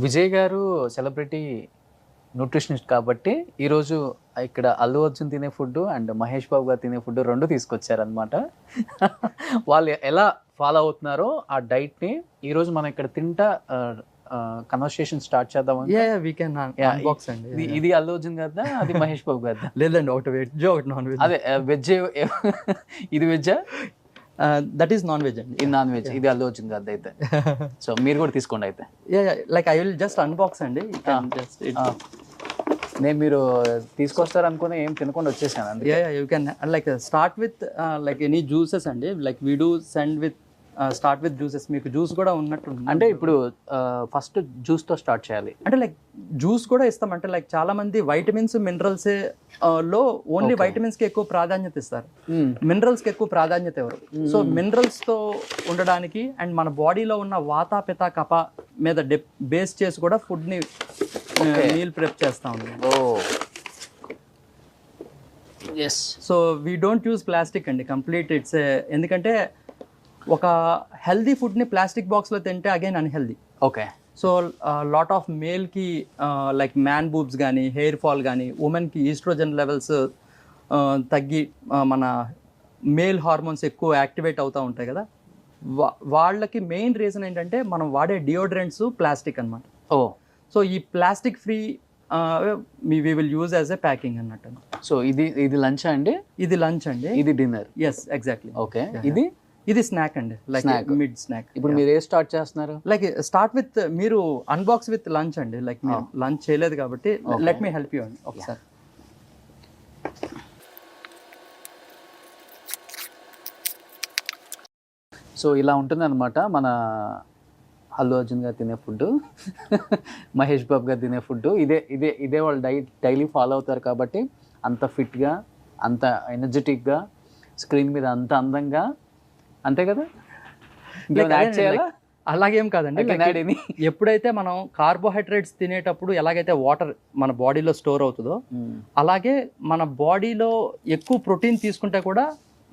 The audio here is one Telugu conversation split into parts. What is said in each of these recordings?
విజయ్ గారు సెలబ్రిటీ న్యూట్రిషనిస్ట్ కాబట్టి ఈరోజు ఇక్కడ అల్లు అర్జున్ తినే ఫుడ్ అండ్ మహేష్ బాబు గారు తినే ఫుడ్ రెండు తీసుకొచ్చారనమాట వాళ్ళు ఎలా ఫాలో అవుతున్నారో ఆ డైట్ని ఈరోజు మనం ఇక్కడ తింటా కన్వర్సేషన్ స్టార్ట్ చేద్దాం yeah we can Yeah, unbox అండి ఇది ఇది అల్లు అర్జున్ కదా అది మహేష్ బాబు కదా లేదండి ఒకటి వెజ్ ఒకటి నాన్ వెజ్ అదే వెజ్ ఇది వెజ్జా? దట్ ఈస్ నాన్ వెజ్ అండి. ఇది నాన్ వెజ్ ఇది అల్లు అర్జున్ కదా అయితే. సో మీరు కూడా తీసుకోండి అయితే. Like I will just unbox అండి. జస్ట్ ఆ. నేను మీరు తీసుకొస్తారు అనుకుని ఏం తినకుండా వచ్చేసాను you can like start with like any juices అండి. Like we do send with start with juices మీకు జ్యూస్ కూడా ఉన్నట్టు అంటే ఇప్పుడు ఫస్ట్ జ్యూస్తో స్టార్ట్ చేయాలి. అంటే లైక్ జ్యూస్ కూడా ఇస్తాం. అంటే లైక్ చాలా మంది వైటమిన్స్ మినరల్స్లో ఓన్లీ. వైటమిన్స్కి ఎక్కువ ప్రాధాన్యత ఇస్తారు. మినరల్స్కి ఎక్కువ ప్రాధాన్యత ఎవరు? సో మినరల్స్తో ఉండడానికి అండ్ మన బాడీలో ఉన్న వాత పిత కప మీద బేస్ చేసి కూడా ఫుడ్ని. మీల్ ప్రిప్ చేస్తా ఉన్నాం. Yes so we don't use plastic అండి. కంప్లీట్ ఇట్స్ ఎందుకంటే ఒక హెల్దీ ఫుడ్ని ప్లాస్టిక్ బాక్స్లో తింటే again unhealthy okay so lot of మేల్కి like man boobs కానీ హెయిర్ ఫాల్ కానీ ఉమెన్కి ఈస్ట్రోజన్ లెవెల్స్ తగ్గి uh, మన మేల్ హార్మోన్స్ ఎక్కువ యాక్టివేట్ అవుతూ ఉంటాయి కదా. వాళ్ళకి మెయిన్ రీజన్ ఏంటంటే మనం వాడే డియోడ్రెంట్స్ ప్లాస్టిక్ అన్నమాట. ఓ. సో ఈ plastic free me we will use as a packing అన్నట్టు. సో ఇది ఇది లంచ్ అండి? ఇది లంచ్ అండి. ఇది డిన్నర్ ఎస్ ఎగ్జాక్ట్లీ ఓకే. ఇది ఇది స్నాక్ అండి. లైక్. మిడ్ స్నాక్ ఇప్పుడు మీరు ఏ స్టార్ట్ చేస్తున్నారు? లైక్ స్టార్ట్ విత్ మీరు అన్బాక్స్ విత్ లంచ్ అండి. లైక్ మీరు Oh. లంచ్ చేయలేదు కాబట్టి. లెట్ మీ హెల్ప్ యూ అండి ఒకసారి. సో ఇలా ఉంటుంది అనమాట మన అల్లు అర్జున్ గారు తినే ఫుడ్ మహేష్ బాబు గారు తినే ఫుడ్ ఇదే ఇదే ఇదే వాళ్ళు డై డైలీ ఫాలో అవుతారు కాబట్టి అంత ఫిట్గా అంత ఎనర్జెటిక్గా స్క్రీన్ మీద అంత అందంగా అంతే కదా ఇంకేమైనా యాడ్ చేయాలా అలాగేం కాదండి. ఎప్పుడైతే మనం కార్బోహైడ్రేట్స్ తినేటప్పుడు ఎలాగైతే వాటర్ మన బాడీలో స్టోర్ అవుతుందో మ్మ్. అలాగే మన బాడీలో ఎక్కువ ప్రోటీన్ తీసుకుంటే కూడా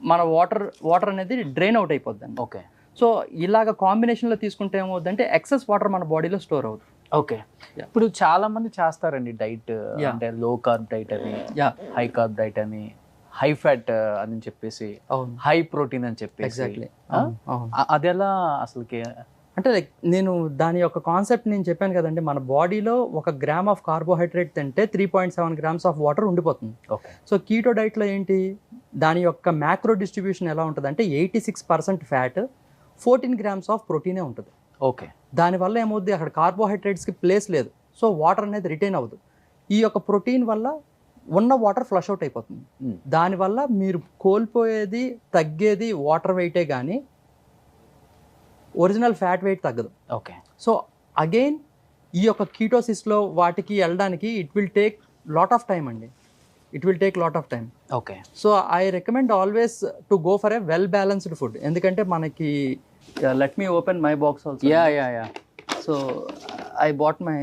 మన వాటర్ వాటర్ అనేది డ్రైన్ అవుట్ అయిపోద్ది ఓకే సో ఇలాగ కాంబినేషన్లో తీసుకుంటే ఏమవుతుందంటే ఎక్సెస్ వాటర్ మన బాడీలో స్టోర్ అవుతుంది ఓకే. ఇప్పుడు చాలా మంది చేస్తారండి డైట్. అంటే లో కార్బ్ డైట్ అని హై కార్బ్ డైట్ అని హై ఫ్యాట్ అని చెప్పేసి హై ప్రోటీన్ అని చెప్పేసి. ఎగ్జాక్ట్లీ అది ఎలా అసలుకి? అంటే లైక్ నేను దాని యొక్క కాన్సెప్ట్ నేను చెప్పాను కదండి మన బాడీలో ఒక గ్రామ్ ఆఫ్ కార్బోహైడ్రేట్ తింటే three point seven grams of water ఉండిపోతుంది. ఓకే. సో కీటో డైట్లో ఏంటి? దాని యొక్క మ్యాక్రో డిస్ట్రిబ్యూషన్ ఎలా ఉంటుంది అంటే eighty six percent fat fourteen grams of ప్రోటీనే ఉంటుంది. ఓకే. దానివల్ల ఏమవుద్ది? అక్కడ కార్బోహైడ్రేట్స్కి ప్లేస్ లేదు. సో వాటర్ అనేది రిటైన్ అవ్వదు. ఈ యొక్క ప్రోటీన్ వల్ల ఉన్న వాటర్ ఫ్లష్ అవుట్ అయిపోతుంది. దానివల్ల దానివల్ల మీరు కోల్పోయేది తగ్గేది వాటర్ వెయిటే కానీ ఒరిజినల్ ఫ్యాట్ వెయిట్ తగ్గదు. ఓకే. సో అగైన్ ఈ యొక్క కీటోసిస్లో వాటికి వెళ్ళడానికి it will take lot of time అండి. It will take lot of time okay. So I recommend always to go for a well balanced food. ఎందుకంటే మనకి let me open my box also. Yeah yeah yeah. So I bought my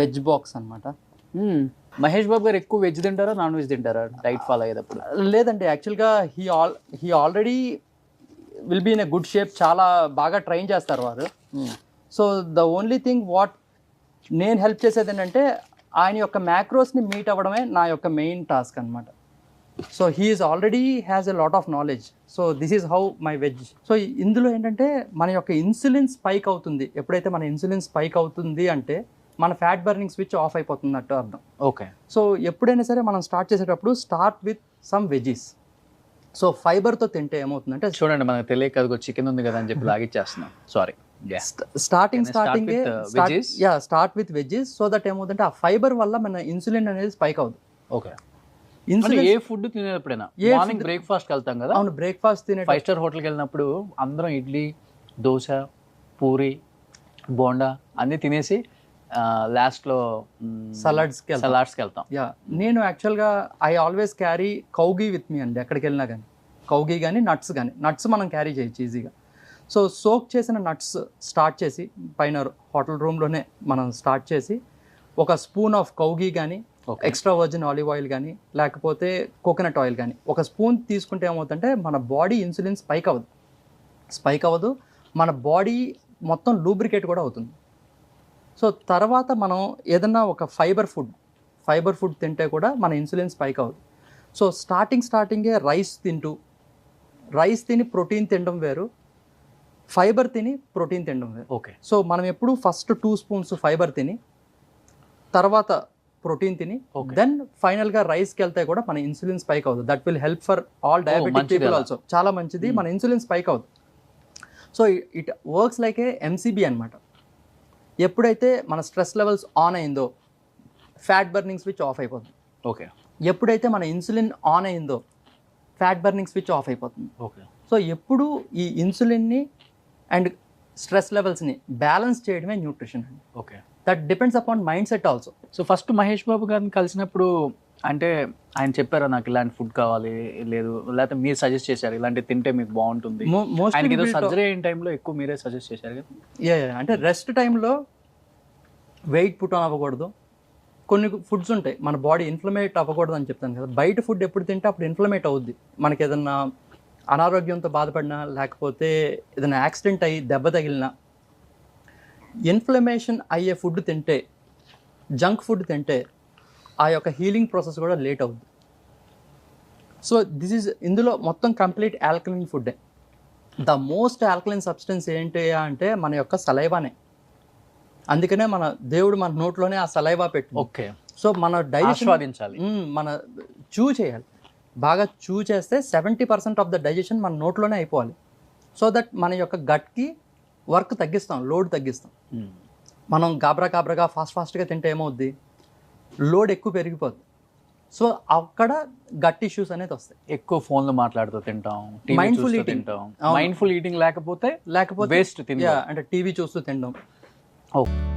veg box అనమాట మహేష్ బాబు గారు ఎక్కువ వెజ్ తింటారా? నాన్ వెజ్ తింటారా? డైట్ ఫాలో అయ్యేటప్పుడు. లేదండి యాక్చువల్గా he all he already will be in a good shape చాలా బాగా ట్రైన్ చేస్తారు వారు. So the only thing what నేను హెల్ప్ చేసేది ఏంటంటే ఆయన యొక్క మ్యాక్రోస్ని మీట్ అవ్వడమే నా యొక్క మెయిన్ టాస్క్ అనమాట so he's already has a lot of knowledge. So this is how my veg. So ఇందులో ఏంటంటే మన యొక్క ఇన్సులిన్ స్పైక్ అవుతుంది. ఎప్పుడైతే మన ఇన్సులిన్ స్పైక్ అవుతుంది అంటే మన ఫ్యాట్ బర్నింగ్ స్విచ్ ఆఫ్ అయిపోతున్నట్టు అర్థం. ఓకే. సో ఎప్పుడైనా సరే మనం స్టార్ట్ చేసేటప్పుడు start with some veggies. So ఫైబర్తో తింటే ఏమవుతుందంటే చూడండి మనకు తెలియక అదిగో చికెన్ ఉంది కదా అని చెప్పి లాగిచ్చేస్తున్నాం. Sorry starting starting? Yeah start with veggies so that ఏమవుతుందంటే ఆ ఫైబర్ వల్ల మన ఇన్సులిన్ అనేది స్పైక్ అవుతుంది ఓకే ఇన్సులిన్ ఏ ఫుడ్ తినేటప్పుడైనా? మార్నింగ్ బ్రేక్ఫాస్ట్ వెళ్తాం కదా? అవును బ్రేక్ఫాస్ట్ తినే ఫైవ్ స్టార్ హోటల్కి వెళ్ళినప్పుడు అందరం ఇడ్లీ దోశ పూరి బోండా అన్నీ తినేసి లాస్ట్లో Salads కి వెళ్తాం. సలాడ్స్కి వెళ్తాం. యా నేను యాక్చువల్గా ఐ ఆల్వేస్ క్యారీ కౌగీ విత్ మీ అండి ఎక్కడికి వెళ్ళినా కానీ కౌగీ కానీ నట్స్ కానీ నట్స్ మనం క్యారీ చేయొచ్చు ఈజీగా సో సోక్ చేసిన నట్స్ స్టార్ట్ చేసి పైన హోటల్ రూమ్లోనే మనం స్టార్ట్ చేసి ఒక స్పూన్ ఆఫ్ కౌగీ కానీ. ఎక్స్ట్రా వర్జిన్ ఆలివ్ ఆయిల్ కానీ లేకపోతే కోకోనట్ ఆయిల్ కానీ ఒక స్పూన్ తీసుకుంటే ఏమవుతుందంటే మన బాడీ ఇన్సులిన్ స్పైక్ అవ్వదు. స్పైక్ అవ్వదు. మన బాడీ మొత్తం లూబ్రికేట్ కూడా అవుతుంది. సో తర్వాత మనం ఏదన్నా ఒక ఫైబర్ ఫుడ్ ఫైబర్ ఫుడ్ తింటే కూడా మన ఇన్సులిన్ స్పైక్ అవుతుంది సో స్టార్టింగ్ స్టార్టింగే రైస్ తింటూ రైస్ తిని ప్రోటీన్ తినడం వేరు ఫైబర్ తిని ప్రోటీన్ తినడం వేరు. ఓకే. సో మనం ఎప్పుడు ఫస్ట్ టూ స్పూన్స్ ఫైబర్ తిని తర్వాత ప్రోటీన్ తిని. దెన్ ఫైనల్గా రైస్కి వెళ్తే కూడా మన ఇన్సులిన్ స్పైక్ అవుతుంది that will help for all diabetic people. Also. చాలా మంచిది. మన ఇన్సులిన్ స్పైక్ అవుతుంది so it works like a MCB అనమాట ఎప్పుడైతే మన స్ట్రెస్ లెవెల్స్ ఆన్ అయిందో ఫ్యాట్ బర్నింగ్ స్విచ్ ఆఫ్ అయిపోతుంది. ఓకే. ఎప్పుడైతే మన ఇన్సులిన్ ఆన్ అయిందో ఫ్యాట్ బర్నింగ్ స్విచ్ ఆఫ్ అయిపోతుంది. ఓకే. సో ఎప్పుడు ఈ ఇన్సులిన్ని అండ్ స్ట్రెస్ లెవెల్స్ని బ్యాలెన్స్ చేయడమే న్యూట్రిషన్ అండి. Okay. That depends upon mind set also. So first Mahesh Babu గారిని కలిసినప్పుడు అంటే ఆయన చెప్పారా నాకు ఇలాంటి ఫుడ్ కావాలి లేదు. లేకపోతే మీరు సజెస్ట్ చేశారు ఇలాంటి తింటే మీకు బాగుంటుంది. ఆయనకి ఏదో మోస్ట్ సర్జరీ అయిన టైంలో ఎక్కువ మీరే సజెస్ట్ చేశారు కదా? అంటే రెస్ట్ టైంలో వెయిట్ పుట్ ఆన్ అవ్వకూడదు. కొన్ని ఫుడ్స్ ఉంటాయి మన బాడీ ఇన్ఫ్లమేట్ అవ్వకూడదు అని చెప్తాను కదా. బయట ఫుడ్ ఎప్పుడు తింటే అప్పుడు ఇన్ఫ్లమేట్ అవుద్ది. మనకి ఏదన్నా అనారోగ్యంతో బాధపడినా లేకపోతే ఏదైనా యాక్సిడెంట్ అయ్యి దెబ్బ తగిలినా ఇన్ఫ్లమేషన్ అయ్యే ఫుడ్ తింటే జంక్ ఫుడ్ తింటే ఆ యొక్క హీలింగ్ ప్రాసెస్ కూడా లేట్ అవుద్ది. సో దిస్ ఈజ్ ఇందులో మొత్తం కంప్లీట్ ఆల్కలిన్ ఫుడ్డే ద మోస్ట్ ఆల్కలిన్ సబ్స్టెన్స్ ఏంటి అంటే మన యొక్క సలైవానే. అందుకనే మన దేవుడు మన నోట్లోనే ఆ సలైవా పెట్టు ఓకే. సో మన డైజెషన్ మన చూ చేయాలి. బాగా చూ చేస్తే seventy percent of the digestion మన నోట్లోనే అయిపోవాలి. సో దట్ మన యొక్క గట్కి వర్క్ తగ్గిస్తాం లోడ్ తగ్గిస్తాం. మనం గాబరా గాబరాగా ఫాస్ట్ ఫాస్ట్గా తింటే ఏమవుద్ది? లోడ్ ఎక్కువ పెరిగిపోద్ది. సో అక్కడ గట్ ఇష్యూస్ అనేది వస్తాయి. ఎక్కువ ఫోన్లు మాట్లాడుతూ తింటాం eating. తింటాం. అవును. మైండ్ఫుల్ ఈటింగ్ లేకపోతే లేకపోతే వేస్ట్ తింటాం అంటే టీవీ చూస్తూ తినడం ఓకే